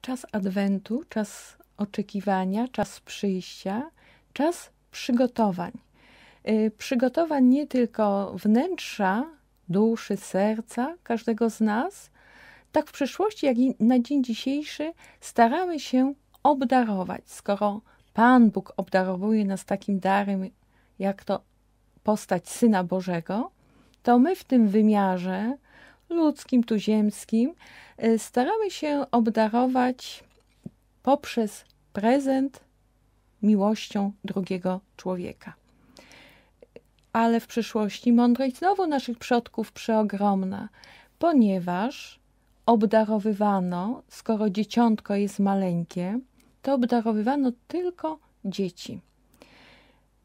czas adwentu, czas oczekiwania, czas przyjścia, czas przygotowań. Y, przygotowań nie tylko wnętrza, duszy, serca każdego z nas, tak w przyszłości, jak i na dzień dzisiejszy staramy się obdarować. Skoro Pan Bóg obdarowuje nas takim darem, jak to postać Syna Bożego, to my w tym wymiarze ludzkim, tu ziemskim, y, staramy się obdarować poprzez prezent miłością drugiego człowieka. Ale w przyszłości mądrość znowu naszych przodków przeogromna, ponieważ obdarowywano, skoro dzieciątko jest maleńkie, to obdarowywano tylko dzieci.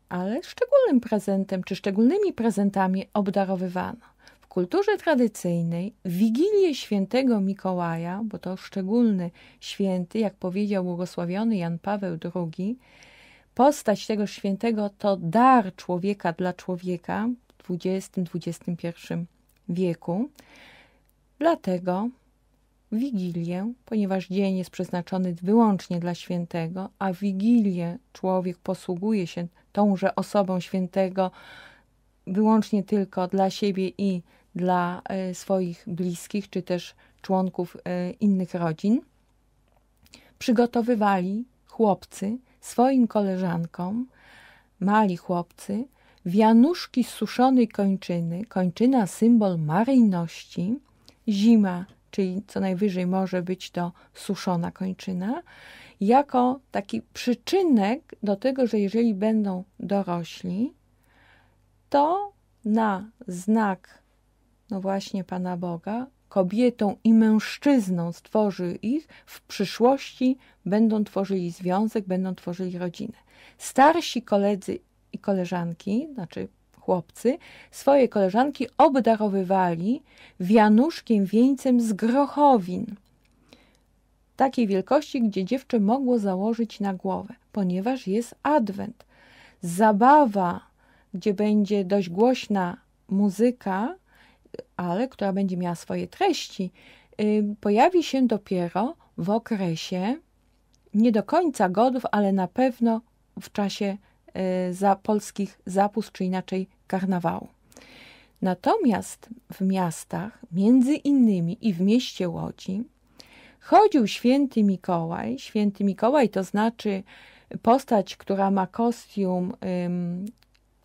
Ale szczególnym prezentem, czy szczególnymi prezentami obdarowywano. Kulturze tradycyjnej Wigilię Świętego Mikołaja, bo to szczególny święty, jak powiedział błogosławiony Jan Paweł II, postać tego świętego to dar człowieka dla człowieka w XX-XXI wieku. Dlatego Wigilię, ponieważ dzień jest przeznaczony wyłącznie dla świętego, a Wigilię człowiek posługuje się tąże osobą świętego wyłącznie tylko dla siebie i dla e, swoich bliskich, czy też członków e, innych rodzin, przygotowywali chłopcy swoim koleżankom, mali chłopcy, wianuszki z suszonej kończyny, kończyna symbol maryjności, zima czyli co najwyżej może być to suszona kończyna, jako taki przyczynek do tego, że jeżeli będą dorośli, to na znak, no właśnie Pana Boga, kobietą i mężczyzną stworzy ich, w przyszłości będą tworzyli związek, będą tworzyli rodzinę. Starsi koledzy i koleżanki, znaczy chłopcy swoje koleżanki obdarowywali wianuszkiem wieńcem z grochowin. Takiej wielkości, gdzie dziewczę mogło założyć na głowę, ponieważ jest adwent. Zabawa, gdzie będzie dość głośna muzyka, ale która będzie miała swoje treści, pojawi się dopiero w okresie nie do końca godów, ale na pewno w czasie y, za polskich zapust, czy inaczej karnawału. Natomiast w miastach, między innymi i w mieście Łodzi, chodził święty Mikołaj. Święty Mikołaj to znaczy postać, która ma kostium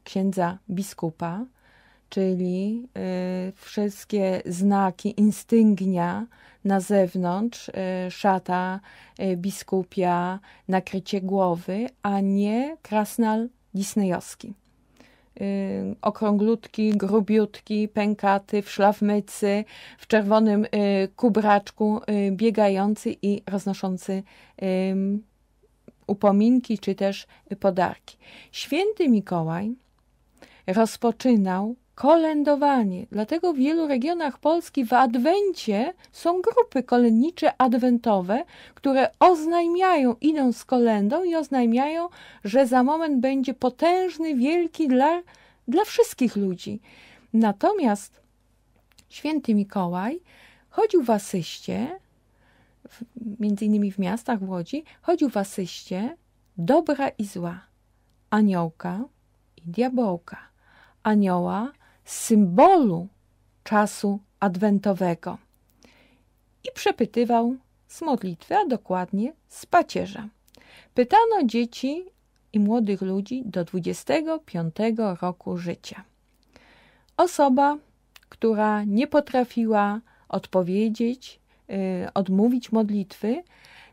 księdza biskupa, czyli y, wszystkie znaki, instyngnia na zewnątrz, y, szata y, biskupia, nakrycie głowy, a nie krasnal disneyowski. Okrąglutki, grubiutki, pękaty, w szlafmycy, w czerwonym kubraczku, biegający i roznoszący upominki czy też podarki. Święty Mikołaj rozpoczynał kolędowanie. Dlatego w wielu regionach Polski w Adwencie są grupy kolędnicze adwentowe, które oznajmiają, idą z kolendą i oznajmiają, że za moment będzie potężny, wielki dla, dla wszystkich ludzi. Natomiast święty Mikołaj chodził w asyście, między innymi w miastach w Łodzi, chodził w asyście dobra i zła, aniołka i diabełka. Anioła symbolu czasu adwentowego i przepytywał z modlitwy, a dokładnie z pacierza. Pytano dzieci i młodych ludzi do 25 roku życia. Osoba, która nie potrafiła odpowiedzieć, yy, odmówić modlitwy,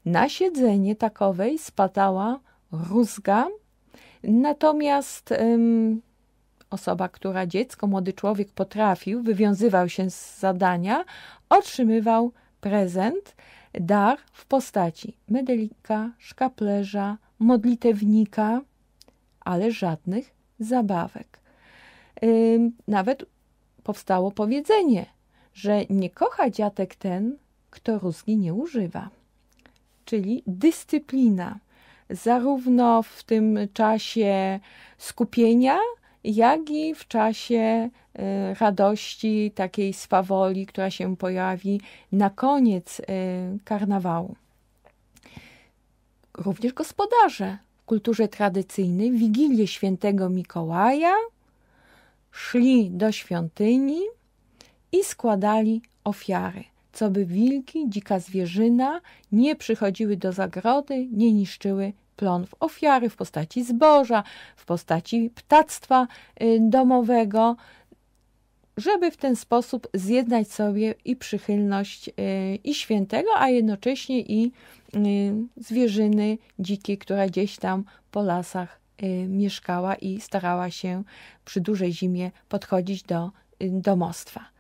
na siedzenie takowej spadała rózga, natomiast osoba, która dziecko, młody człowiek potrafił, wywiązywał się z zadania, otrzymywał prezent, dar w postaci medelika, szkaplerza, modlitewnika, ale żadnych zabawek. Nawet powstało powiedzenie, że nie kocha dziadek ten, kto rózgi nie używa. Czyli dyscyplina, zarówno w tym czasie skupienia, jak i w czasie y, radości, takiej swawoli, która się pojawi na koniec y, karnawału. również gospodarze w kulturze tradycyjnej w Wigilię Świętego Mikołaja szli do świątyni i składali ofiary, co by wilki, dzika zwierzyna nie przychodziły do zagrody, nie niszczyły plonów. Ofiary w postaci zboża, w postaci ptactwa y, domowego, żeby w ten sposób zjednać sobie i przychylność y, i świętego, a jednocześnie i y, zwierzyny dzikiej, która gdzieś tam po lasach mieszkała i starała się przy dużej zimie podchodzić do domostwa.